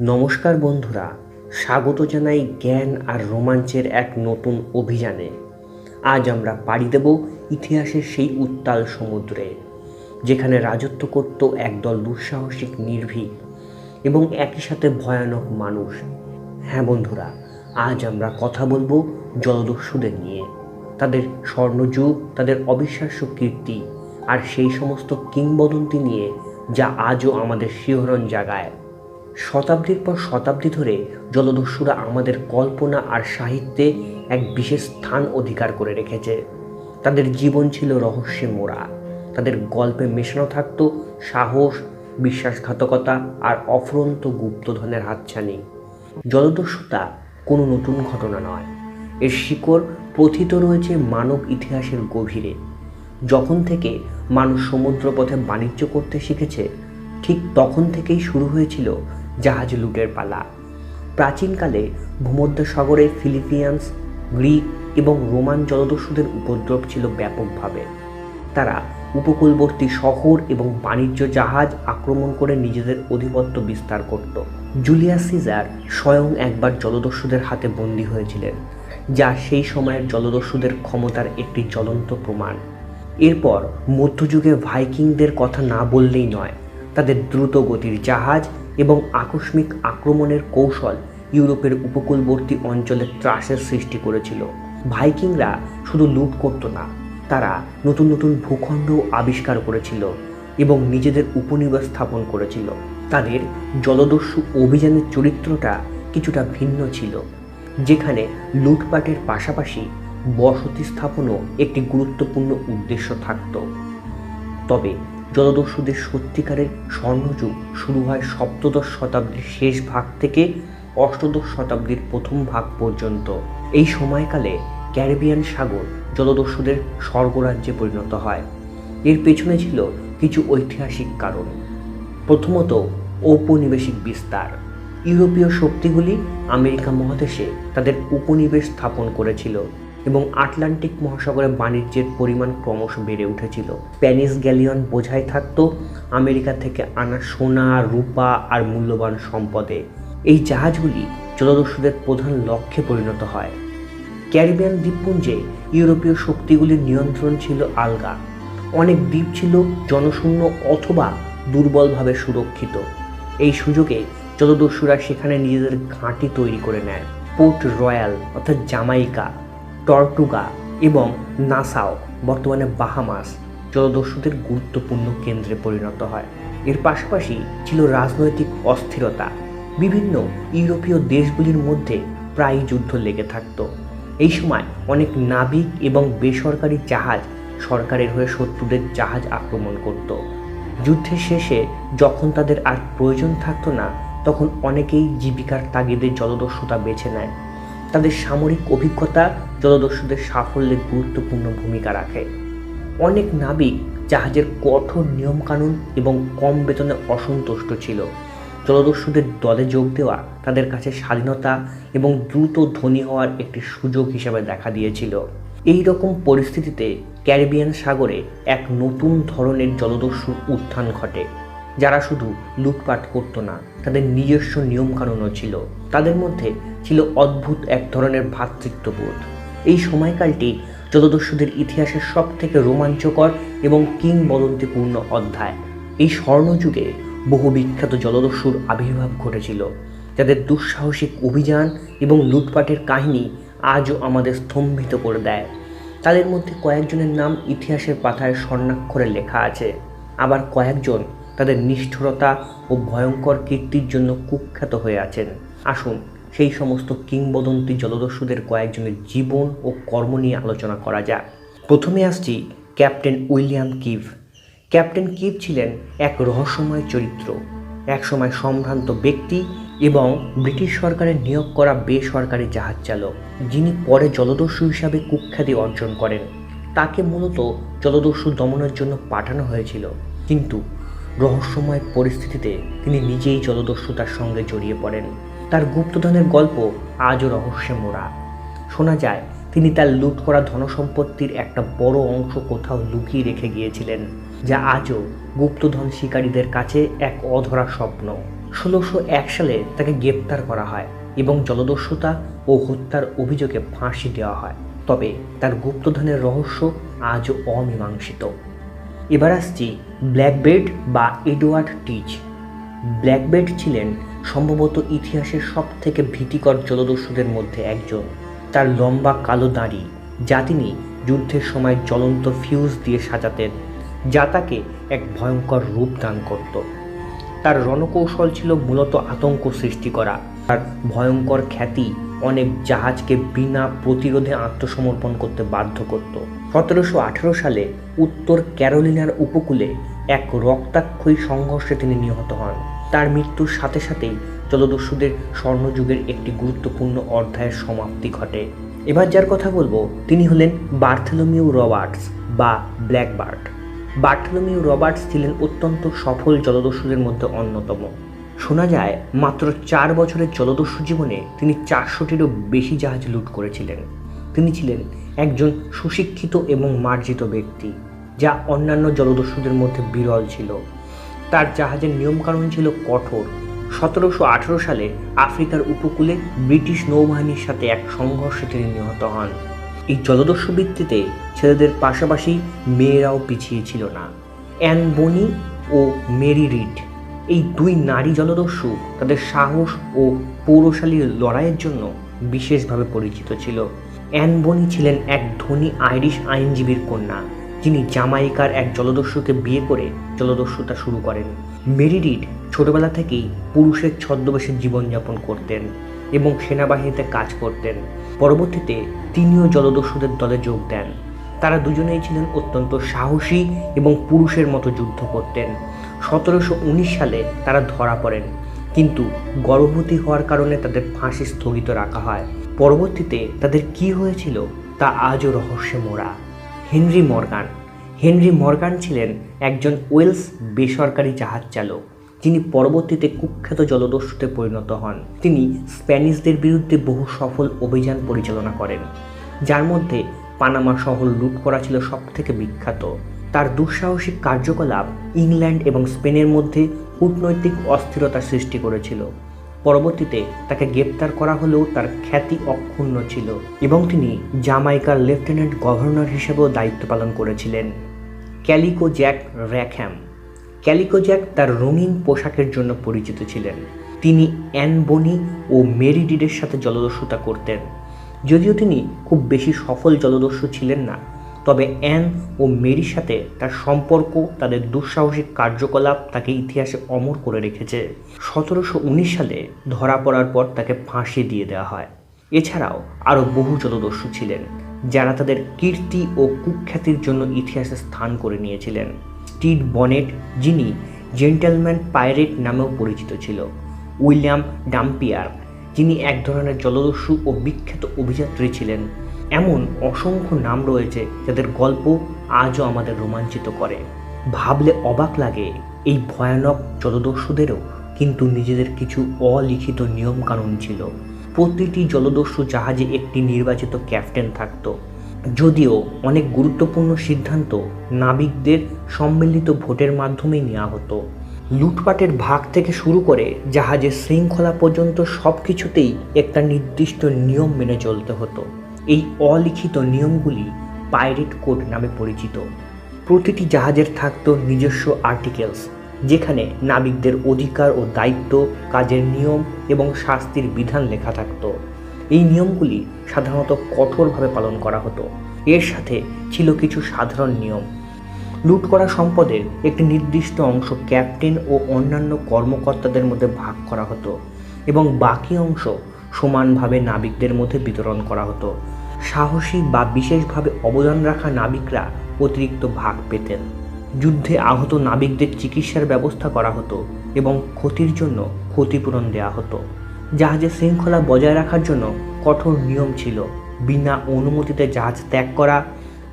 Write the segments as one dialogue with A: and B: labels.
A: নমস্কার বন্ধুরা, স্বাগত জানাই জ্ঞান আর রোমাঞ্চের এক নতুন অভিযানে। আজ আমরা পাড়ি দেব ইতিহাসের সেই উত্তাল সমুদ্রে, যেখানে রাজত্ব করত একদল দুঃসাহসিক নির্ভীক এবং একই সাথে ভয়ানক মানুষ। হ্যাঁ বন্ধুরা, আজ আমরা কথা বলব জলদস্যুদের নিয়ে। তাদের স্বর্ণযুগ, তাদের অবিশ্বাস্য কীর্তি আর সেই সমস্ত কিংবদন্তি নিয়ে, যা আজও আমাদের শিহরণ জাগায়। শতাব্দীর পর শতাব্দী ধরে জলদস্যুরা আমাদের কল্পনা আর সাহিত্যে এক বিশেষ স্থান অধিকার করে রেখেছে। তাদের জীবন ছিল রহস্যে মোড়া। তাদের গল্পে মেশানো থাকতো সাহস, বিশ্বাসঘাতকতা আর অফরন্ত গুপ্তধনের হাতছানি। জলদস্যুতা কোনো নতুন ঘটনা নয়। এর শিকড় প্রথিত রয়েছে মানব ইতিহাসের গভীরে। যখন থেকে মানুষ সমুদ্রপথে বাণিজ্য করতে শিখেছে, ঠিক তখন থেকেই শুরু হয়েছিল জাহাজ লুটের পালা। প্রাচীনকালে ভূমধ্য সাগরে ফিলিপিয়ান্স, গ্রিক এবং রোমান জলদস্যুদের উপদ্রব ছিল ব্যাপকভাবে। তারা উপকূলবর্তী শহর এবং বাণিজ্য জাহাজ আক্রমণ করে নিজেদের অধিপত্য বিস্তার করত। জুলিয়াস সিজার স্বয়ং একবার জলদস্যুদের হাতে বন্দী হয়েছিলেন, যা সেই সময়ের জলদস্যুদের ক্ষমতার একটি জ্বলন্ত প্রমাণ। এরপর মধ্যযুগে ভাইকিংদের কথা না বললেই নয়, তাদের দ্রুত গতির জাহাজ এবং আকস্মিক আক্রমণের কৌশল ইউরোপের উপকূলবর্তী অঞ্চলে ত্রাসের সৃষ্টি করেছিল। ভাইকিংরা শুধু লুট করতো না, তারা নতুন নতুন ভূখণ্ড আবিষ্কার করেছিল এবং নিজেদের উপনিবেশ স্থাপন করেছিল। তাদের জলদস্যু অভিযানের চরিত্রটা কিছুটা ভিন্ন ছিল, যেখানে লুটপাটের পাশাপাশি বসতি স্থাপনও একটি গুরুত্বপূর্ণ উদ্দেশ্য থাকত। তবে জলদস্যুদের সত্যিকারের স্বর্ণযুগ শুরু হয় সপ্তদশ শতাব্দীর শেষ ভাগ থেকে অষ্টদশ শতাব্দীর প্রথম ভাগ পর্যন্ত। এই সময়কালে ক্যারিবিয়ান সাগর জলদস্যুদের স্বর্গরাজ্যে পরিণত হয়। এর পেছনে ছিল কিছু ঐতিহাসিক কারণ। প্রথমত, ঔপনিবেশিক বিস্তার। ইউরোপীয় শক্তিগুলি আমেরিকা মহাদেশে তাদের উপনিবেশ স্থাপন করেছিল। এবং আটলান্টিক মহাসাগরে বাণিজ্যের পরিমাণ ক্রমশ বেড়ে উঠেছিল। স্প্যানিশ গ্যালিয়ন বোঝাই থাকত আমেরিকা থেকে আনা সোনা, রূপা আর মূল্যবান সম্পদে। এই জাহাজগুলি জলদস্যুদের প্রধান লক্ষ্যে পরিণত হয়। ক্যারিবিয়ান দ্বীপপুঞ্জে ইউরোপীয় শক্তিগুলির নিয়ন্ত্রণ ছিল আলগা। অনেক দ্বীপ ছিল জনশূন্য অথবা দুর্বলভাবে সুরক্ষিত। এই সুযোগে জলদস্যুরা সেখানে নিজেদের ঘাঁটি তৈরি করে নেয়। পোর্ট রয়্যাল অর্থাৎ জামাইকা টর্টুগা এবং নাসাও, বর্তমানে বাহামাস জলদস্যুদের গুরুত্বপূর্ণ কেন্দ্রে পরিণত হয়। এর পাশাপাশি ছিল রাজনৈতিক অস্থিরতা। বিভিন্ন ইউরোপীয় দেশগুলির মধ্যে প্রায়ই যুদ্ধ লেগে থাকত। এই সময় অনেক নাবিক এবং বেসরকারি জাহাজ সরকারের হয়ে শত্রুদের জাহাজ আক্রমণ করত। যুদ্ধের শেষে যখন তাদের আর প্রয়োজন থাকতো না, তখন অনেকেই জীবিকার তাগিদে জলদস্যুতা বেছে নেয়। তাদের সামরিক অভিজ্ঞতা জলদস্যুদের সাফল্যে গুরুত্বপূর্ণ ভূমিকা রাখে। অনেক নাবিক জাহাজের কঠোর নিয়মকানুন এবং কম বেতনে অসন্তুষ্ট ছিল। জলদস্যুদের দলে যোগ দেওয়া তাদের কাছে স্বাধীনতা এবং দ্রুত ধনী হওয়ার একটি সুযোগ হিসাবে দেখা দিয়েছিল। এই রকম পরিস্থিতিতে ক্যারিবিয়ান সাগরে এক নতুন ধরনের জলদস্যুর উত্থান ঘটে। যারা শুধু লুটপাট করতো না, তাদের নিজস্ব নিয়মকানুনও ছিল। তাদের মধ্যে ছিল অদ্ভুত এক ধরনের ভ্রাতৃত্ববোধ। এই সময়কালটি জলদস্যুদের ইতিহাসের সব থেকে রোমাঞ্চকর এবং কিংবদন্তিপূর্ণ অধ্যায়। এই স্বর্ণযুগে বহু বিখ্যাত জলদস্যুর আবির্ভাব ঘটেছিল, যাদের দুঃসাহসিক অভিযান এবং লুটপাটের কাহিনী আজও আমাদের স্তম্ভিত করে দেয়। তাদের মধ্যে কয়েকজনের নাম ইতিহাসের পাতায় স্বর্ণাক্ষরে লেখা আছে। আবার কয়েকজন তাদের নিষ্ঠুরতা ও ভয়ঙ্কর কীর্তির জন্য কুখ্যাত হয়ে আছেন। আসুন, সেই সমস্ত কিংবদন্তি জলদস্যুদের কয়েকজনের জীবন ও কর্ম নিয়ে আলোচনা করা যাক। প্রথমে আসছি Captain William Kidd. Captain Kidd ছিলেন এক রহস্যময় চরিত্র, একসময় সম্ভ্রান্ত ব্যক্তি এবং ব্রিটিশ সরকারের নিয়োগ করা বেসরকারি জাহাজ চালক যিনি পরে জলদস্যু হিসাবে কুখ্যাতি অর্জন করেন। তাকে মূলত জলদস্যু দমনের জন্য পাঠানো হয়েছিল। কিন্তু রহস্যময় পরিস্থিতিতে তিনি নিজেই জলদস্যুতার সঙ্গে জড়িয়ে পড়েন। তার গুপ্তধনের গল্প আজও রহস্যে মোড়া। শোনা যায়, তিনি তার লুট করা ধনসম্পত্তির একটা বড় অংশ কোথাও লুকিয়ে রেখে গিয়েছিলেন, যা আজও গুপ্তধন শিকারীদের কাছে এক অধরা স্বপ্ন। ষোলোশো এক সালে তাকে গ্রেপ্তার করা হয় এবং জলদস্যুতা ও হত্যার অভিযোগে ফাঁসি দেওয়া হয়। তবে তার গুপ্তধনের রহস্য আজও অমীমাংসিত। এবার আসছি ব্ল্যাকবেড বা এডওয়ার্ড টিচ ব্ল্যাকবেড ছিলেন সম্ভবত ইতিহাসের সব থেকে ভীতিকর জলদস্যুদের মধ্যে একজন। তার লম্বা কালো দাড়ি, যা তিনি যুদ্ধের সময় জ্বলন্ত ফিউজ দিয়ে সাজাতেন, যা তাকে এক ভয়ঙ্কর রূপ দান করত। তার রণকৌশল ছিল মূলত আতঙ্ক সৃষ্টি করা। তার ভয়ঙ্কর খ্যাতি অনেক জাহাজকে বিনা প্রতিরোধে আত্মসমর্পণ করতে বাধ্য করত। সতেরোশো আঠেরো সালে উত্তর ক্যারোলিনার উপকূলে এক রক্তাক্ষয়ী সংঘর্ষে তিনি নিহত হন। তার মৃত্যুর সাথে সাথেই জলদস্যুদের স্বর্ণযুগের একটি গুরুত্বপূর্ণ অধ্যায়ের সমাপ্তি ঘটে। এবার যার কথা বলব, তিনি হলেন বার্থেলোমিউ রবার্টস বা ব্ল্যাকবার্ড বার্থলোমিউ রবার্টস ছিলেন অত্যন্ত সফল জলদস্যুদের মধ্যে অন্যতম। শোনা যায়, মাত্র চার বছরের জলদস্যু জীবনে তিনি চারশোটিরও বেশি জাহাজ লুট করেছিলেন। তিনি ছিলেন একজন সুশিক্ষিত এবং মার্জিত ব্যক্তি, যা অন্যান্য জলদস্যুদের মধ্যে বিরল ছিল। তার জাহাজের নিয়মকানুন ছিল কঠোর। সতেরোশো আঠেরো সালে আফ্রিকার উপকূলে ব্রিটিশ নৌবাহিনীর সাথে এক সংঘর্ষে তিনি নিহত হন। এই জলদস্যু বৃত্তিতে ছেলেদের পাশাপাশি মেয়েরাও পিছিয়ে ছিল না। অ্যান বনি ও মেরি রিড এই দুই নারী জলদস্যু তাদের সাহস ও পৌরশালী লড়াইয়ের জন্য বিশেষভাবে পরিচিত ছিল। অ্যান বনি ছিলেন এক ধনী আইরিশ আইনজীবীর কন্যা, যিনি জামাইকার এক জলদস্যুকে বিয়ে করে জলদস্যুতা শুরু করেন। মেরি রিড ছোটবেলা থেকেই পুরুষের ছদ্মবেশে জীবনযাপন করতেন এবং সেনাবাহিনীতে কাজ করতেন। পরবর্তীতে তিনিও জলদস্যুদের দলে যোগ দেন। তারা দুজনেই ছিলেন অত্যন্ত সাহসী এবং পুরুষের মতো যুদ্ধ করতেন। সতেরোশো উনিশ সালে তারা ধরা পড়েন। কিন্তু গর্ভবতী হওয়ার কারণে তাদের ফাঁসি স্থগিত রাখা হয়। পরবর্তীতে তাদের কি হয়েছিল তা আজও রহস্যে মোড়া হেনরি মর্গান। হেনরি মর্গান ছিলেন একজন ওয়েলস বেসরকারি জাহাজ চালক, যিনি পরবর্তীতে কুখ্যাত জলদস্যুতে পরিণত হন। তিনি স্প্যানিশদের বিরুদ্ধে বহু সফল অভিযান পরিচালনা করেন, যার মধ্যে পানামা শহর লুট করা ছিল সবথেকে বিখ্যাত। তার দুঃসাহসিক কার্যকলাপ ইংল্যান্ড এবং স্পেনের মধ্যে কূটনৈতিক অস্থিরতা সৃষ্টি করেছিল। পরবর্তীতে তাকে গ্রেপ্তার করা হলেও তার খ্যাতি অক্ষুণ্ণ ছিল এবং তিনি জামাইকার লেফটেন্যান্ট গভর্নর হিসেবেও দায়িত্ব পালন করেছিলেন। Calico Jack Rackham. Calico Jack তার রঙিন পোশাকের জন্য পরিচিত ছিলেন। তিনি অ্যান বনি ও মেরি ডিডের সাথে জলদস্যুতা করতেন। যদিও তিনি খুব বেশি সফল জলদস্যু ছিলেন না। তবে অ্যান ও মেরির সাথে তার সম্পর্ক, তাদের দুঃসাহসিক কার্যকলাপ তাকে ইতিহাসে অমর করে রেখেছে। সতেরোশো উনিশ সালে ধরা পড়ার পর তাকে ফাঁসি দিয়ে দেওয়া হয়। এছাড়াও আরও বহু জলদস্যু ছিলেন, যারা তাদের কীর্তি ও কুখ্যাতির জন্য ইতিহাসে স্থান করে নিয়েছিলেন। স্টিড বনেট, যিনি জেন্টেলম্যান পাইরেট নামেও পরিচিত ছিল। উইলিয়াম ডাম্পিয়ার, যিনি এক ধরনের জলদস্যু ও বিখ্যাত অভিযাত্রী ছিলেন। এমন অসংখ্য নাম রয়েছে যাদের গল্প আজও আমাদের রোমাঞ্চিত করে। ভাবলে অবাক লাগে এই ভয়ানক জলদস্যুদেরও, কিন্তু নিজেদের কিছু অলিখিত নিয়মকানুন ছিল। প্রতিটি জলদস্যু জাহাজে একটি নির্বাচিত ক্যাপ্টেন থাকতো। যদিও অনেক গুরুত্বপূর্ণ সিদ্ধান্ত নাবিকদের সম্মিলিত ভোটের মাধ্যমেই নেওয়া হতো। লুটপাটের ভাগ থেকে শুরু করে জাহাজের শৃঙ্খলা পর্যন্ত সব কিছুতেই একটা নির্দিষ্ট নিয়ম মেনে চলতে হতো। এই অলিখিত নিয়মগুলি পাইরেট কোড নামে পরিচিত। প্রতিটি জাহাজের থাকতো নিজস্ব আর্টিকেলস, যেখানে নাবিকদের অধিকার ও দায়িত্ব, কাজের নিয়ম এবং শাস্তির বিধান লেখা থাকতো। এই নিয়মগুলি সাধারণত কঠোরভাবে পালন করা হতো। এর সাথে ছিল কিছু সাধারণ নিয়ম। লুট করা সম্পদের একটি নির্দিষ্ট অংশ ক্যাপ্টেন ও অন্যান্য কর্মকর্তাদের মধ্যে ভাগ করা হতো এবং বাকি অংশ সমানভাবে নাবিকদের মধ্যে বিতরণ করা হতো। সাহসী বা বিশেষভাবে অবদান রাখা নাবিকরা অতিরিক্ত ভাগ পেতেন। যুদ্ধে আহত নাবিকদের চিকিৎসার ব্যবস্থা করা হতো এবং ক্ষতির জন্য ক্ষতিপূরণ দেওয়া হতো। জাহাজের শৃঙ্খলা বজায় রাখার জন্য কঠোর নিয়ম ছিল। বিনা অনুমতিতে জাহাজ ত্যাগ করা,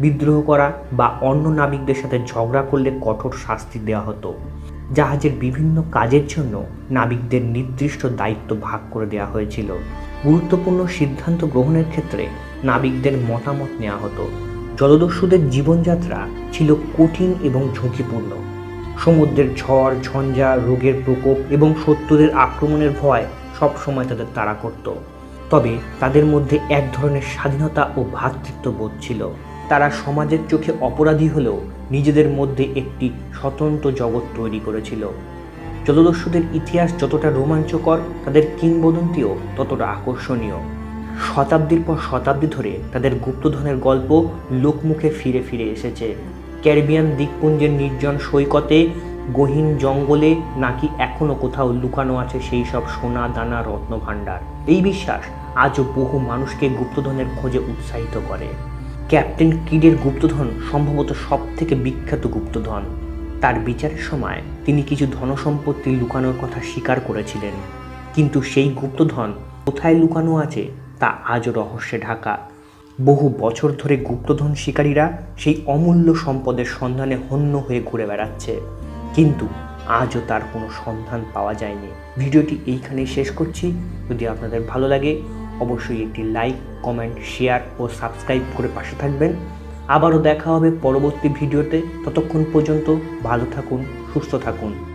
A: বিদ্রোহ করা বা অন্য নাবিকদের সাথে ঝগড়া করলে কঠোর শাস্তি দেওয়া হতো। জাহাজের বিভিন্ন কাজের জন্য নাবিকদের নির্দিষ্ট দায়িত্ব ভাগ করে দেওয়া হয়েছিল। গুরুত্বপূর্ণ সিদ্ধান্ত গ্রহণের ক্ষেত্রে নাবিকদের মতামত নেওয়া হতো। জলদস্যুদের জীবনযাত্রা ছিল কঠিন এবং ঝুঁকিপূর্ণ। সমুদ্রের ঝড়, ঝঞ্ঝা, রোগের প্রকোপ এবং শত্রুদের আক্রমণের ভয় সব সময় তাদের তাড়া করত। তবে তাদের মধ্যে এক ধরনের স্বাধীনতা ও ভ্রাতৃত্ববোধ ছিল। তারা সমাজের চোখে অপরাধী হলেও নিজেদের মধ্যে একটি স্বতন্ত্র জগৎ তৈরি করেছিল। জলদস্যুদের ইতিহাস যতটা রোমাঞ্চকর, তাদের কিংবদন্তিও ততটা আকর্ষণীয়। শতাব্দীর পর শতাব্দী ধরে তাদের গুপ্তধনের গল্প লোকমুখে ফিরে ফিরে এসেছে। ক্যারিবিয়ান দ্বীপপুঞ্জের নির্জন সৈকতে, গহীন জঙ্গলে নাকি এখনও কোথাও লুকানো আছে সেই সব সোনা দানা রত্নভাণ্ডার। এই বিশ্বাস আজও বহু মানুষকে গুপ্তধনের খোঁজে উৎসাহিত করে। ক্যাপ্টেন কিডের গুপ্তধন সম্ভবত সব থেকে বিখ্যাত গুপ্তধন। তার বিচারের সময় তিনি কিছু ধনসম্পত্তি লুকানোর কথা স্বীকার করেছিলেন। কিন্তু সেই গুপ্তধন কোথায় লুকানো আছে তা আজও রহস্যে ঢাকা। বহু বছর ধরে গুপ্তধন শিকারীরা সেই অমূল্য সম্পদের সন্ধানে হন্য হয়ে ঘুরে বেড়াচ্ছে। কিন্তু আজও তার কোনো সন্ধান পাওয়া যায়নি। ভিডিওটি এইখানেই শেষ করছি। যদি আপনাদের ভালো লাগে, অবশ্যই একটি লাইক, কমেন্ট, শেয়ার ও সাবস্ক্রাইব করে পাশে থাকবেন। আবারও দেখা হবে পরবর্তী ভিডিওতে। ততক্ষণ পর্যন্ত ভালো থাকুন, সুস্থ থাকুন।